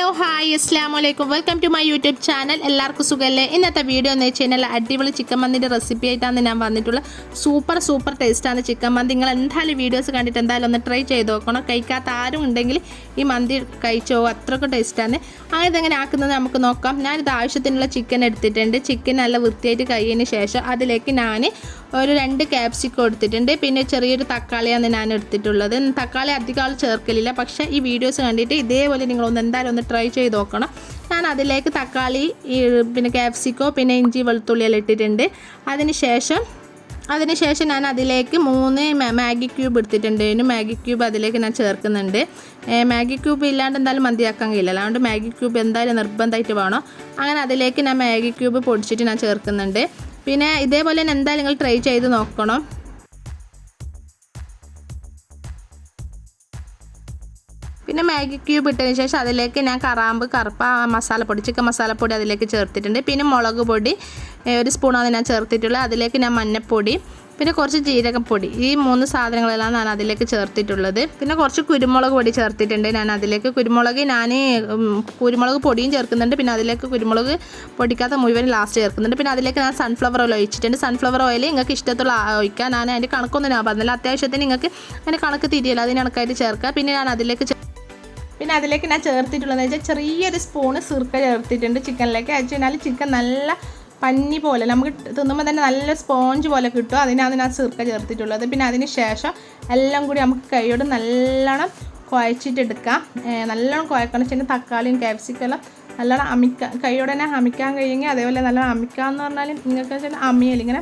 Hello hi അസ്ലാം വലൈക്കും welcome to my YouTube channel എല്ലാവർക്കും സുഖമല്ലേ ഇന്നത്തെ വീഡിയോ എന്ന് വെച്ച് കഴിഞ്ഞാൽ അടിപൊളി ചിക്കൻ മന്തിന്റെ റെസിപ്പി ആയിട്ടാണ് ഞാൻ വന്നിട്ടുള്ളത്. സൂപ്പർ സൂപ്പർ ടേസ്റ്റാണ് ചിക്കൻ മന്തി. നിങ്ങൾ എന്തായാലും വീഡിയോസ് കണ്ടിട്ട് എന്തായാലും ഒന്ന് ട്രൈ ചെയ്ത് നോക്കണം. കഴിക്കാത്ത ആരും ഉണ്ടെങ്കിൽ ഈ മന്തി കഴിച്ചോ അത്രയ്ക്ക് ടേസ്റ്റാണ് അങ്ങനെ ഇതെങ്ങനെ ആക്കുന്നത് നമുക്ക് നോക്കാം. ഞാനിത് ആവശ്യത്തിനുള്ള ചിക്കൻ എടുത്തിട്ടുണ്ട്. ചിക്കൻ നല്ല വൃത്തിയായിട്ട് കഴിയതിന് ശേഷം അതിലേക്ക് ഞാൻ ഒരു രണ്ട് ക്യാപ്സിക്കം എടുത്തിട്ടുണ്ട്. പിന്നെ ചെറിയൊരു തക്കാളിയാണ് ഞാൻ എടുത്തിട്ടുള്ളത്. തക്കാളി അധികം ആൾ ചേർക്കലില്ല. പക്ഷേ ഈ വീഡിയോസ് കണ്ടിട്ട് ഇതേപോലെ നിങ്ങളൊന്ന് എന്തായാലും ഒന്ന് ട്രൈ ചെയ്ത് നോക്കണം. ഞാൻ അതിലേക്ക് തക്കാളി പിന്നെ ക്യാപ്സിക്കോ പിന്നെ ഇഞ്ചി വെളുത്തുള്ളി എല്ലാം ഇട്ടിട്ടുണ്ട്. അതിന് ശേഷം അതിന് ശേഷം ഞാൻ അതിലേക്ക് മൂന്ന് മാഗി ക്യൂബ് എടുത്തിട്ടുണ്ട്. അതിന് മാഗി ക്യൂബ് അതിലേക്ക് ഞാൻ ചേർക്കുന്നുണ്ട്. മാഗി ക്യൂബ് ഇല്ലാണ്ട് എന്തായാലും മന്തിയാക്കാൻ കഴിയില്ല. അതുകൊണ്ട് മാഗി ക്യൂബ് എന്തായാലും നിർബന്ധമായിട്ട് വേണം. അങ്ങനെ അതിലേക്ക് ഞാൻ മാഗി ക്യൂബ് പൊടിച്ചിട്ട് ഞാൻ ചേർക്കുന്നുണ്ട്. പിന്നെ ഇതേപോലെ എന്തായാലും നിങ്ങൾ ട്രൈ ചെയ്ത് നോക്കണം. പിന്നെ മാഗി ക്യൂബ് ഇട്ടതിന് ശേഷം അതിലേക്ക് ഞാൻ കറാമ്പ് കറുപ്പ മസാലപ്പൊടി ചിക്കൻ മസാലപ്പൊടി അതിലേക്ക് ചേർത്തിട്ടുണ്ട്. പിന്നെ മുളക് പൊടി ഒരു സ്പൂണാണ് ഞാൻ ചേർത്തിട്ടുള്ളത്. അതിലേക്ക് ഞാൻ മഞ്ഞൾപ്പൊടി പിന്നെ കുറച്ച് ജീരകപ്പൊടി. ഈ മൂന്ന് സാധനങ്ങളെല്ലാം ഞാൻ അതിലേക്ക് ചേർത്തിട്ടുള്ളത്. പിന്നെ കുറച്ച് കുരുമുളക് പൊടി ചേർത്തിട്ടുണ്ട് ഞാൻ അതിലേക്ക്. കുരുമുളക് ഞാൻ കുരുമുളക് പൊടിയും ചേർക്കുന്നുണ്ട്. പിന്നെ അതിലേക്ക് കുരുമുളക് പൊടിക്കാത്ത മുഴുവൻ ലാസ്റ്റ് ചേർക്കുന്നുണ്ട്. പിന്നെ അതിലേക്ക് ഞാൻ സൺഫ്ലവർ ഓയിൽ ഒഴിച്ചിട്ടുണ്ട്. സൺഫ്ലവർ ഓയിൽ നിങ്ങൾക്ക് ഇഷ്ടത്തുള്ള ഒഴിക്കാൻ ഞാൻ അതിന്റെ കണക്കൊന്നും ഞാൻ പറഞ്ഞില്ല. അത്യാവശ്യത്തിന് നിങ്ങൾക്ക് അതിന്റെ കണക്ക് തിരിയില്ല. അതിന് കണക്കായിട്ട് ചേർക്കുക. പിന്നെ ഞാൻ അതിലേക്ക് പിന്നെ അതിലേക്ക് ഞാൻ ചേർത്തിട്ടുള്ളതെന്ന് വെച്ചാൽ ചെറിയൊരു സ്പൂണ് സിർക്ക ചേർത്തിട്ടുണ്ട് ചിക്കനിലേക്ക്. അയച്ചു കഴിഞ്ഞാൽ ചിക്കൻ നല്ല പഞ്ഞി പോലെ നമുക്ക് തിന്നുമ്പോൾ തന്നെ നല്ല സ്പോഞ്ച് പോലെ കിട്ടും. അതിനാണ് ഞാൻ സിർക്ക ചേർത്തിട്ടുള്ളത്. പിന്നെ അതിന് ശേഷം എല്ലാം കൂടി നമുക്ക് കൈയോട് നല്ലോണം കുഴച്ചിട്ടെടുക്കാം നല്ലോണം കുഴക്കണം. വെച്ചാൽ തക്കാളിയും ക്യാപ്സിക്കും നല്ലോണം അമിക്ക കൈയോടെ തന്നെ അമിക്കാൻ കഴിയുമെങ്കിൽ അതേപോലെ നല്ലോണം അമിക്കാന്ന് പറഞ്ഞാൽ നിങ്ങൾക്ക് വെച്ചാൽ അമിയൽ ഇങ്ങനെ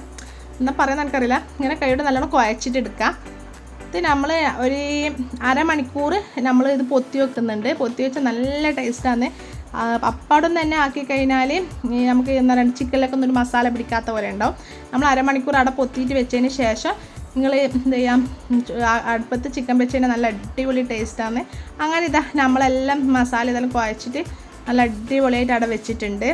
എന്നാൽ പറയുന്ന എനിക്കറിയില്ല. ഇങ്ങനെ കൈയോടെ നല്ലോണം കുഴച്ചിട്ടെടുക്കാം ഇത് നമ്മൾ ഒരു അരമണിക്കൂർ നമ്മൾ ഇത് പൊത്തി വെക്കുന്നുണ്ട്. പൊത്തി വെച്ചാൽ നല്ല ടേസ്റ്റാണ്. അപ്പാടും തന്നെ ആക്കി കഴിഞ്ഞാൽ നമുക്ക് എന്താ പറയുക ചിക്കനിലൊക്കെ ഒന്നൊരു മസാല പിടിക്കാത്ത പോലെ ഉണ്ടാവും. നമ്മൾ അരമണിക്കൂർ അവിടെ പൊത്തിയിട്ട് വെച്ചതിന് ശേഷം നിങ്ങൾ എന്ത് ചെയ്യാം അടുപ്പത്ത് ചിക്കൻ വെച്ച് നല്ല അടിപൊളി ടേസ്റ്റാണ്. അങ്ങനെ ഇതാ നമ്മളെല്ലാം മസാല ഇതെല്ലാം കുഴച്ചിട്ട് നല്ല അടിപൊളിയായിട്ട് അവിടെ വെച്ചിട്ടുണ്ട്.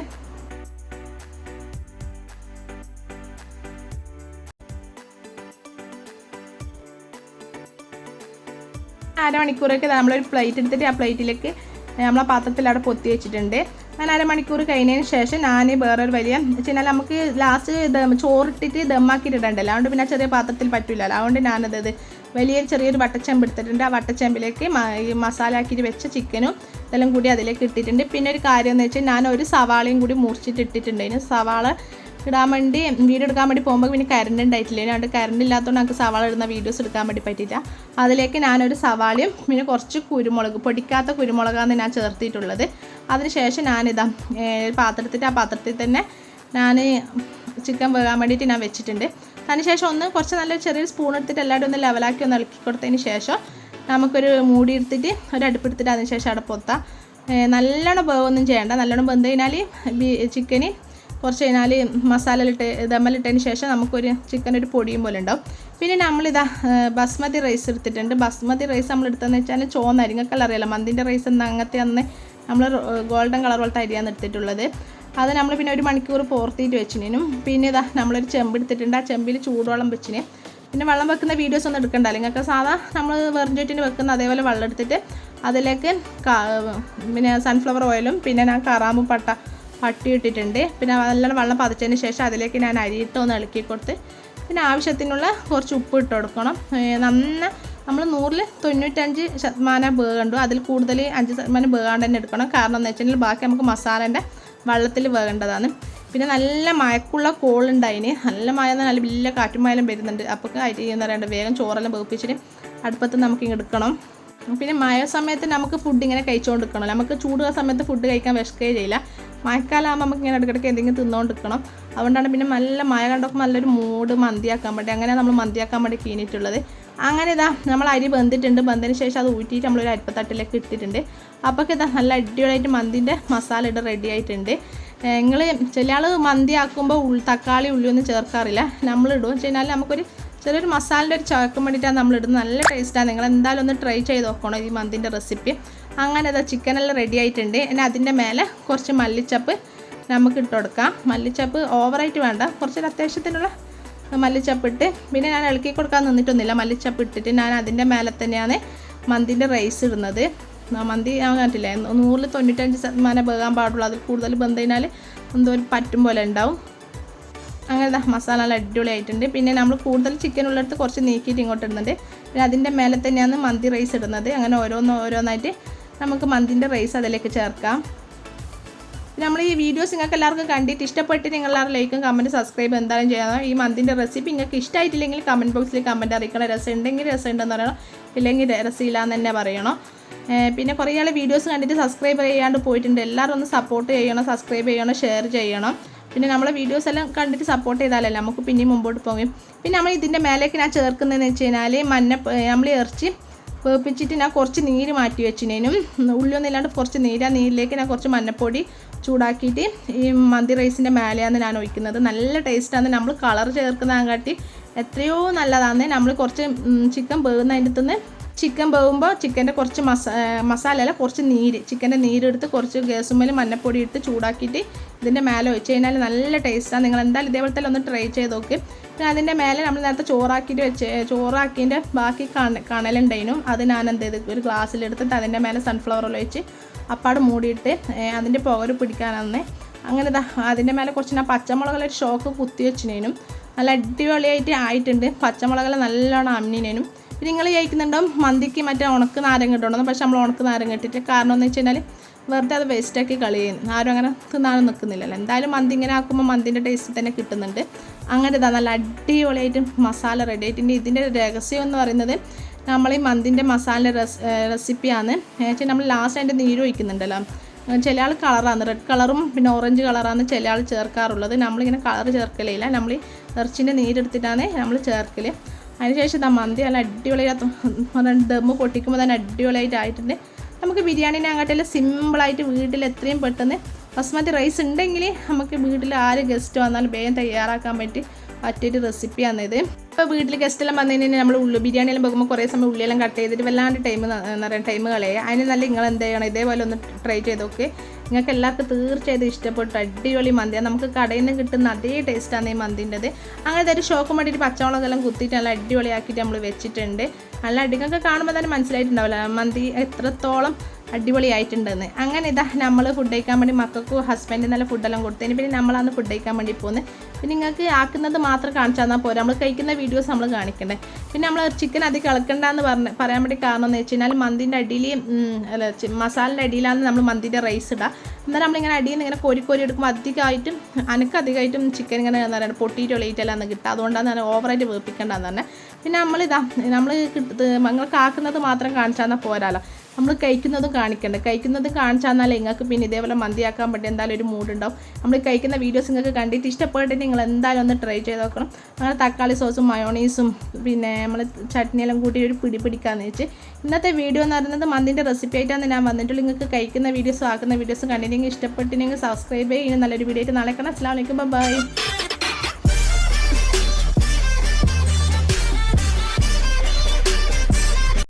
അരമണിക്കൂറൊക്കെ നമ്മളൊരു പ്ലേറ്റ് എടുത്തിട്ട് ആ പ്ലേറ്റിലേക്ക് നമ്മളെ പാത്രത്തിൽ അവിടെ പൊത്തി വെച്ചിട്ടുണ്ട്. ഞാൻ അരമണിക്കൂർ കഴിഞ്ഞതിന് ശേഷം ഞാൻ വേറൊരു വലിയ വെച്ചാൽ നമുക്ക് ലാസ്റ്റ് ദം ചോറിട്ടിട്ട് ദമ്മാക്കിയിട്ട് ഇടണ്ടല്ലോ. അതുകൊണ്ട് പിന്നെ ചെറിയ പാത്രത്തിൽ പറ്റില്ലല്ലോ അതുകൊണ്ട് ഞാനത് വലിയ ചെറിയൊരു വട്ടച്ചെമ്പ് എടുത്തിട്ടുണ്ട്. ആ വട്ടച്ചെമ്പിലേക്ക് മസാല ആക്കിയിട്ട് വെച്ച ചിക്കനും ഇതെല്ലാം കൂടി അതിലേക്ക് ഇട്ടിട്ടുണ്ട്. പിന്നെ ഒരു കാര്യം എന്ന് വെച്ചാൽ ഞാൻ ഒരു സവാളയും കൂടി മുറിച്ചിട്ട് ഇട്ടിട്ടുണ്ടായിരുന്നു സവാള ഇടാൻ വേണ്ടി വീഡിയോ എടുക്കാൻ വേണ്ടി പോകുമ്പോൾ പിന്നെ കറണ്ട് ഉണ്ടായിട്ടില്ല. അതുകൊണ്ട് കറണ്ട് ഇല്ലാത്തതുകൊണ്ട് നമുക്ക് സവാള ഇടുന്ന വീഡിയോസ് എടുക്കാൻ വേണ്ടി പറ്റിയില്ല. അതിലേക്ക് ഞാനൊരു സവാളയും പിന്നെ കുറച്ച് കുരുമുളക് പൊടിക്കാത്ത കുരുമുളകാണ് ഞാൻ ചേർത്തിയിട്ടുള്ളത് അതിനുശേഷം ഞാനിതാ പാത്രത്തിന്റെ ആ പാത്രത്തിൽ തന്നെ ഞാൻ ചിക്കൻ വേകാൻ വേണ്ടിയിട്ട് ഞാൻ വെച്ചിട്ടുണ്ട്. അതിനുശേഷം ഒന്ന് കുറച്ച് നല്ല ചെറിയൊരു സ്പൂൺ എടുത്തിട്ട് എല്ലാവരും ഒന്ന് ലെവലാക്കി ഒന്ന് ഇളക്കി കൊടുത്തതിന് ശേഷം നമുക്കൊരു മൂടി എടുത്തിട്ട് ഒരു അടുപ്പെടുത്തിട്ട് അതിനുശേഷം അടപ്പൊത്താം നല്ലോണം വേവൊന്നും ചെയ്യേണ്ട. നല്ലോണം വെന്ത് കഴിഞ്ഞാൽ ചിക്കന് കുറച്ച് കഴിഞ്ഞാൽ മസാല ഇട്ട് ദമ്മലിട്ടതിന് ശേഷം നമുക്കൊരു ചിക്കൻ ഒരു പൊടിയും പോലെ ഉണ്ടാവും. പിന്നെ നമ്മളിതാ ബസ്മതി റൈസ് എടുത്തിട്ടുണ്ട്. ബസ്മതി റൈസ് നമ്മൾ എടുത്തതെന്ന് വെച്ചാൽ ചോന്ന അരിങ്ങക്കല്ല അറിയാലോ. മന്തിന്റെ റൈസ് എന്ന അങ്ങനത്തെ അന്ന് നമ്മൾ ഗോൾഡൻ കളർ പോലത്തെ അരിയാണ് എടുത്തിട്ടുള്ളത്. അത് നമ്മൾ പിന്നെ ഒരു മണിക്കൂർ പോർത്തിയിട്ട് വെച്ചിനും പിന്നെ ഇതാ നമ്മളൊരു ചെമ്പ് എടുത്തിട്ടുണ്ട്. ആ ചെമ്പിൽ ചൂടോളം വെച്ചിന്. പിന്നെ വെള്ളം വെക്കുന്ന വീഡിയോസ് ഒന്നും എടുക്കണ്ട. നിങ്ങൾക്ക് സാധാ നമ്മൾ വെറും ചോറ്റിന് വെക്കുന്ന അതേപോലെ വെള്ളം എടുത്തിട്ട് അതിലേക്ക് പിന്നെ സൺഫ്ലവർ ഓയിലും പിന്നെ ഞാൻ കറാമ്പും പട്ട പട്ടി ഇട്ടിട്ടുണ്ട്. പിന്നെ നല്ലോണം വെള്ളം പതിച്ചതിന് ശേഷം അതിലേക്ക് ഞാൻ അരിയിട്ട് ഒന്ന് ഇളക്കി കൊടുത്ത് പിന്നെ ആവശ്യത്തിനുള്ള കുറച്ച് ഉപ്പ് ഇട്ട് കൊടുക്കണം. നന്ന നമ്മൾ നൂറിൽ തൊണ്ണൂറ്റഞ്ച് ശതമാനം വേകണ്ടു അതിൽ കൂടുതൽ അഞ്ച് ശതമാനം വേകാണ്ട് തന്നെ എടുക്കണം. കാരണം എന്ന് വെച്ചിട്ടുണ്ടെങ്കിൽ ബാക്കി നമുക്ക് മസാലേന്റെ വെള്ളത്തിൽ വേകേണ്ടതാണ് പിന്നെ നല്ല മയക്കുള്ള കോളുണ്ടായിന് നല്ല മഴ നല്ല വലിയ കാറ്റും മഴയെല്ലാം വരുന്നുണ്ട്. അപ്പോൾ എന്ന് പറയുന്നത് വേഗം ചോറെല്ലാം വേപ്പിച്ചിട്ട് അടുപ്പത്ത് നമുക്ക് എടുക്കണം. പിന്നെ മഴ സമയത്ത് നമുക്ക് ഫുഡ് ഇങ്ങനെ കഴിച്ചുകൊണ്ടിരിക്കണം നമുക്ക് ചൂടുള്ള സമയത്ത് ഫുഡ് കഴിക്കാൻ വിശക്കുകയും ചെയ്യില്ല. മഴക്കാലമാകുമ്പോൾ നമുക്ക് ഇങ്ങനെ ഇടയ്ക്കിടയ്ക്ക് എന്തെങ്കിലും തിന്നുകൊണ്ടിരിക്കണം അതുകൊണ്ടാണ് പിന്നെ നല്ല മഴ കണ്ടപ്പോൾ നല്ലൊരു മൂഡ് മന്തിയാക്കാൻ വേണ്ടി അങ്ങനെ നമ്മൾ മന്തിയാക്കാൻ വേണ്ടി കീനിട്ടുള്ളത് അങ്ങനെ ഇതാ നമ്മൾ അരി വെന്തിട്ടുണ്ട്. വെന്തതിന് ശേഷം അത് ഊറ്റിയിട്ട് നമ്മളൊരു അരിപ്പത്തട്ടിലേക്ക് ഇട്ടിട്ടുണ്ട്. അപ്പോൾ ഇതാ നല്ല അടിപൊളിയായിട്ട് മന്തിന്റെ മസാല ഇട റെഡി ആയിട്ടുണ്ട്. നിങ്ങൾ ചില ആൾ മന്തി ആക്കുമ്പോൾ ഉൾ തക്കാളി ഉള്ളിയൊന്നും ചേർക്കാറില്ല. നമ്മൾ ഇടും. വെച്ച് കഴിഞ്ഞാൽ നമുക്കൊരു ചെറിയൊരു മസാലയുടെ ഒരു ചവക്കും വേണ്ടിയിട്ടാണ് നമ്മൾ ഇടുന്നത് നല്ല ടേസ്റ്റാണ് നിങ്ങൾ എന്തായാലും ഒന്ന് ട്രൈ ചെയ്ത് നോക്കണം ഈ മന്തിന്റെ റെസിപ്പി അങ്ങനെ അതാ ചിക്കനെല്ലാം റെഡി ആയിട്ടുണ്ട്. ഇനി അതിന്റെ മേലെ കുറച്ച് മല്ലിച്ചപ്പ് നമുക്ക് ഇട്ട് കൊടുക്കാം. മല്ലിച്ചപ്പ് ഓവറായിട്ട് വേണ്ട. കുറച്ചൊരു അത്യാവശ്യത്തിനുള്ള മല്ലിച്ചപ്പ് ഇട്ട് പിന്നെ ഞാൻ ഇളക്കി കൊടുക്കാൻ നിന്നിട്ടൊന്നുമില്ല. മല്ലിച്ചപ്പ് ഇട്ടിട്ട് ഞാൻ അതിന്റെ മേലെ തന്നെയാണ് മന്തിന്റെ റൈസ് ഇടുന്നത്. മന്തി ഞാൻ കണ്ടില്ലേ? നൂറിൽ തൊണ്ണൂറ്റഞ്ച് ശതമാനം വേകാൻ പാടുള്ളൂ. അതിൽ കൂടുതൽ ബന്ധം കഴിഞ്ഞാൽ എന്തോ പറ്റും പോലെ ഉണ്ടാവും. അങ്ങനെ മസാല നല്ല അടിപൊളിയായിട്ടുണ്ട്. പിന്നെ നമ്മൾ കൂടുതൽ ചിക്കൻ ഉള്ളിടത്ത് കുറച്ച് നീക്കിയിട്ട് ഇങ്ങോട്ട് ഇടുന്നുണ്ട്. പിന്നെ അതിന്റെ മേലെ തന്നെയാണ് മന്തി റൈസ് ഇടുന്നത്. അങ്ങനെ ഓരോന്ന് ഓരോന്നായിട്ട് നമുക്ക് മന്തിന്റെ റൈസ് അതിലേക്ക് ചേർക്കാം. നമ്മൾ ഈ വീഡിയോസ് നിങ്ങൾക്ക് എല്ലാവർക്കും കണ്ടിട്ട് ഇഷ്ടപ്പെട്ട് നിങ്ങൾ എല്ലാവരും ലൈക്കും കമന്റ് സബ്സ്ക്രൈബ് എന്തായാലും ചെയ്യണം ഈ മന്തിന്റെ റെസിപ്പി നിങ്ങൾക്ക് ഇഷ്ടമായിട്ടില്ലെങ്കിൽ കമന്റ് ബോക്സിൽ കമന്റ് അറിയിക്കണം. രസം ഉണ്ടെങ്കിൽ രസം ഉണ്ടെന്ന് പറയണം. ഇല്ലെങ്കിൽ രസമില്ല എന്ന് തന്നെ പറയണം. പിന്നെ കുറേ ആൾ വീഡിയോസ് കണ്ടിട്ട് സബ്സ്ക്രൈബ് ചെയ്യാണ്ട് പോയിട്ടുണ്ട്. എല്ലാവരും ഒന്ന് സപ്പോർട്ട് ചെയ്യണം സബ്സ്ക്രൈബ് ചെയ്യണം ഷെയർ ചെയ്യണം. പിന്നെ നമ്മളെ വീഡിയോസ് എല്ലാം കണ്ടിട്ട് സപ്പോർട്ട് ചെയ്താലല്ലേ നമുക്ക് പിന്നെയും മുമ്പോട്ട് പോകും പിന്നെ നമ്മൾ ഇതിന്റെ മേലേക്ക് ഞാൻ ചേർക്കുന്നതെന്ന് വെച്ച് കഴിഞ്ഞാൽ മഞ്ഞ നമ്മൾ ഇറച്ചി വേപ്പിച്ചിട്ട് ഞാൻ കുറച്ച് നീര് മാറ്റി വെച്ചിനേനും. ഉള്ളിയൊന്നും ഇല്ലാണ്ട് കുറച്ച് നീര് ആ നീരിലേക്ക് ഞാൻ കുറച്ച് മഞ്ഞപ്പൊടി ചൂടാക്കിയിട്ട് ഈ മന്തി റൈസിന്റെ മേലെയാണ് ഞാൻ ഒഴിക്കുന്നത്. നല്ല ടേസ്റ്റാണ് നമ്മൾ കളർ ചേർക്കുന്നതിനെക്കാട്ടി എത്രയോ നല്ലതാണ് നമ്മൾ കുറച്ച് ചിക്കൻ വേകുന്നതിന്റെ അടുത്തുനിന്ന് ചിക്കൻ പോകുമ്പോൾ ചിക്കന്റെ കുറച്ച് മസാ മസാല അല്ല കുറച്ച് നീര്. ചിക്കന്റെ നീരെടുത്ത് കുറച്ച് ഗ്യാസുമ്മൽ മഞ്ഞപ്പൊടി ഇട്ട് ചൂടാക്കിയിട്ട് ഇതിന്റെ മേലെ വെച്ച് കഴിഞ്ഞാൽ നല്ല ടേസ്റ്റാണ് നിങ്ങൾ എന്തായാലും ഇതേപോലെ തന്നെ ഒന്ന് ട്രൈ ചെയ്ത് നോക്ക്. പിന്നെ അതിന്റെ മേലെ നമ്മൾ നേരത്തെ ചോറാക്കിയിട്ട് വെച്ച് ചോറാക്കിന്റെ ബാക്കി കണ കണലുണ്ടായിരുന്നു അത് ഞാൻ എന്ത് ചെയ്ത് ഒരു ഗ്ലാസ്സിലെടുത്തിട്ട് അതിന്റെ മേലെ സൺഫ്ലവർ ഓയിൽ വെച്ച് അപ്പാട് മൂടിയിട്ട് അതിന്റെ പുകര് പിടിക്കാനാണ് അങ്ങനെ ഇതാ അതിന്റെ മേലെ കുറച്ച് ഞാൻ പച്ചമുളകളെ ഷോക്ക് കുത്തി വെച്ചിനേനും. നല്ല അടിപൊളിയായിട്ട് ആയിട്ടുണ്ട്. പച്ചമുളകൾ നല്ലോണം അമ്മിനേനും. പിന്നെ നിങ്ങൾ കഴിക്കുന്നുണ്ടോ മന്തിക്ക് മറ്റേ ഉണക്ക് നാരങ്ങ ഇട്ടുണ്ടെന്ന് പക്ഷെ നമ്മൾ ഉണക്ക് നാരങ്ങ ഇട്ടിട്ട് കാരണം എന്ന് വെച്ച് കഴിഞ്ഞാൽ വെറുതെ അത് വേസ്റ്റാക്കി കളയുന്നു ആരും അങ്ങനെ തിന്നാനും നിൽക്കുന്നില്ലല്ലോ. എന്തായാലും മന്തി ഇങ്ങനെ ആക്കുമ്പോൾ മന്തിന്റെ ടേസ്റ്റ് തന്നെ കിട്ടുന്നുണ്ട്. അങ്ങനെ ഇതാ നല്ല അടിപൊളിയായിട്ട് മസാല റെഡി ആയിട്ടുണ്ട് ഇതിന്റെ രഹസ്യം എന്ന് പറയുന്നത് നമ്മൾ ഈ മന്തിന്റെ മസാല റെസ് റെസിപ്പിയാണ് വെച്ചാൽ നമ്മൾ ലാസ്റ്റ് അതിന്റെ നീര് ഒഴിക്കുന്നുണ്ടല്ലോ. ചില ആൾ കളറാണ് റെഡ് കളറും പിന്നെ ഓറഞ്ച് കളറാണ് ചില ആൾ ചേർക്കാറുള്ളത്. നമ്മളിങ്ങനെ കളർ ചേർക്കലില്ല നമ്മൾ ഇറച്ചിന്റെ നീരെടുത്തിട്ടാണ് നമ്മൾ ചേർക്കൽ അതിനുശേഷം ഇതാ മന്തി നല്ല അടിപൊളിയായിട്ട് ദമ്മ് പൊട്ടിക്കുമ്പോൾ തന്നെ അടിപൊളിയായിട്ട് ആയിട്ടുണ്ട്. നമുക്ക് ബിരിയാണീനെ അങ്ങോട്ടെല്ലാം സിമ്പിളായിട്ട് വീട്ടിൽ എത്രയും പെട്ടെന്ന് ബസ്മതി റൈസ് ഉണ്ടെങ്കിൽ നമുക്ക് വീട്ടിൽ ആര് ഗസ്റ്റ് വന്നാലും വേഗം തയ്യാറാക്കാൻ പറ്റി പറ്റിയൊരു റെസിപ്പിയാണിത് ഇപ്പോൾ വീട്ടിൽ ഗസ്റ്റെല്ലാം വന്നു കഴിഞ്ഞാൽ നമ്മൾ ഉള്ളു ബിരിയാണി എല്ലാം വെക്കുമ്പോൾ കുറേ സമയം ഉള്ളിയെല്ലാം കട്ട് ചെയ്തിട്ട് വല്ലാണ്ട് ടൈം എന്ന് പറയുക ടൈം കളയുക അതിന് നല്ല നിങ്ങൾ എന്ത് ചെയ്യണം? ഇതേപോലെ ഒന്ന് ട്രൈ ചെയ്ത് നോക്ക്. നിങ്ങൾക്ക് എല്ലാവർക്കും തീർച്ചയായിട്ടും ഇഷ്ടപ്പെട്ടു. അടിപൊളി മന്തിയാണ് നമുക്ക് കടയിൽ നിന്ന് കിട്ടുന്ന അതേ ടേസ്റ്റാണ് ഈ മന്തിന്റെത്. അങ്ങനത്തെ ഒരു ഷോക്ക് വേണ്ടിയിട്ട് പച്ചമുളകെല്ലാം കുത്തിയിട്ട് നല്ല അടിപൊളിയാക്കിയിട്ട് നമ്മൾ വെച്ചിട്ടുണ്ട്. നല്ല അടിക്കൊക്കെ കാണുമ്പോൾ തന്നെ മനസ്സിലായിട്ടുണ്ടാവില്ല. മന്തി എത്രത്തോളം അടിപൊളിയായിട്ടുണ്ടെന്ന്. അങ്ങനെ ഇതാ നമ്മൾ ഫുഡ് കഴിക്കാൻ വേണ്ടി മക്കൾക്കും ഹസ്ബൻഡ് നല്ല ഫുഡെല്ലാം കൊടുത്തതിന് പിന്നെ നമ്മളാണ് ഫുഡ് കഴിക്കാൻ വേണ്ടി പോകുന്നത് പിന്നെ നിങ്ങൾക്ക് ആക്കുന്നത് മാത്രം കാണിച്ചു തന്നാൽ പോരാ. നമ്മൾ കഴിക്കുന്ന വീഡിയോസ് നമ്മൾ കാണിക്കണ്ടേ. പിന്നെ നമ്മൾ ചിക്കൻ അധികം ഇളക്കണ്ടെന്ന് പറഞ്ഞ് പറയാൻ വേണ്ടി കാരണം എന്ന് വെച്ച് കഴിഞ്ഞാൽ മന്തിന്റെ അടിയിൽ അല്ല മസാലിന്റെ അടിയിലാണ് നമ്മൾ മന്തിന്റെ റൈസ് ഇടുക എന്നാൽ നമ്മളിങ്ങനെ അടിയിൽ നിന്ന് ഇങ്ങനെ കോരി കോരി എടുക്കുമ്പോൾ അധികമായിട്ടും അനക്ക് അധികമായിട്ടും ചിക്കൻ ഇങ്ങനെ എന്താ പറയുക പൊട്ടിയിട്ട് ഒളിയിട്ടെല്ലാം കിട്ടുക അതുകൊണ്ടാണ് ഞാൻ ഓവറായിട്ട് വേപ്പിക്കേണ്ടതെന്ന് തന്നെ പിന്നെ നമ്മളിതാ നമ്മൾ നിങ്ങൾക്ക് ആക്കുന്നത് മാത്രം കാണിച്ചാൽ പോരാലോ. നമ്മൾ കഴിക്കുന്നതും കാണിക്കണ്ട. കഴിക്കുന്നതും കാണിച്ചാൽ നിങ്ങൾക്ക് പിന്നെ ഇതേപോലെ മന്തിയാക്കാൻ പറ്റും. എന്തായാലും ഒരു മൂഡുണ്ടാവും. നമ്മൾ കഴിക്കുന്ന വീഡിയോസ് നിങ്ങൾക്ക് കണ്ടിട്ട് ഇഷ്ടപ്പെട്ടിട്ട് നിങ്ങൾ എന്തായാലും ഒന്ന് ട്രൈ ചെയ്ത് നോക്കണം. അങ്ങനെ തക്കാളി സോസും മയോണീസും പിന്നെ നമ്മൾ ചട്നിയെല്ലാം കൂട്ടി ഒരു പിടി പിടിക്കാന്ന് വെച്ച് ഇന്നത്തെ വീഡിയോ എന്ന് പറയുന്നത് മന്തിന്റെ റെസിപ്പി ആയിട്ടാണ് ഞാൻ വന്നിട്ടുള്ളൂ. നിങ്ങൾക്ക് കഴിക്കുന്ന വീഡിയോസും ആക്കുന്ന വീഡിയോസും കണ്ടിട്ടുണ്ടെങ്കിൽ ഇഷ്ടപ്പെട്ടിട്ടുണ്ടെങ്കിൽ സബ്സ്ക്രൈബ് ചെയ്യുന്ന നല്ലൊരു വീഡിയോ ആയിട്ട് നാളെ കാണാം. അസ്സാം വലൈക്കും ബൈ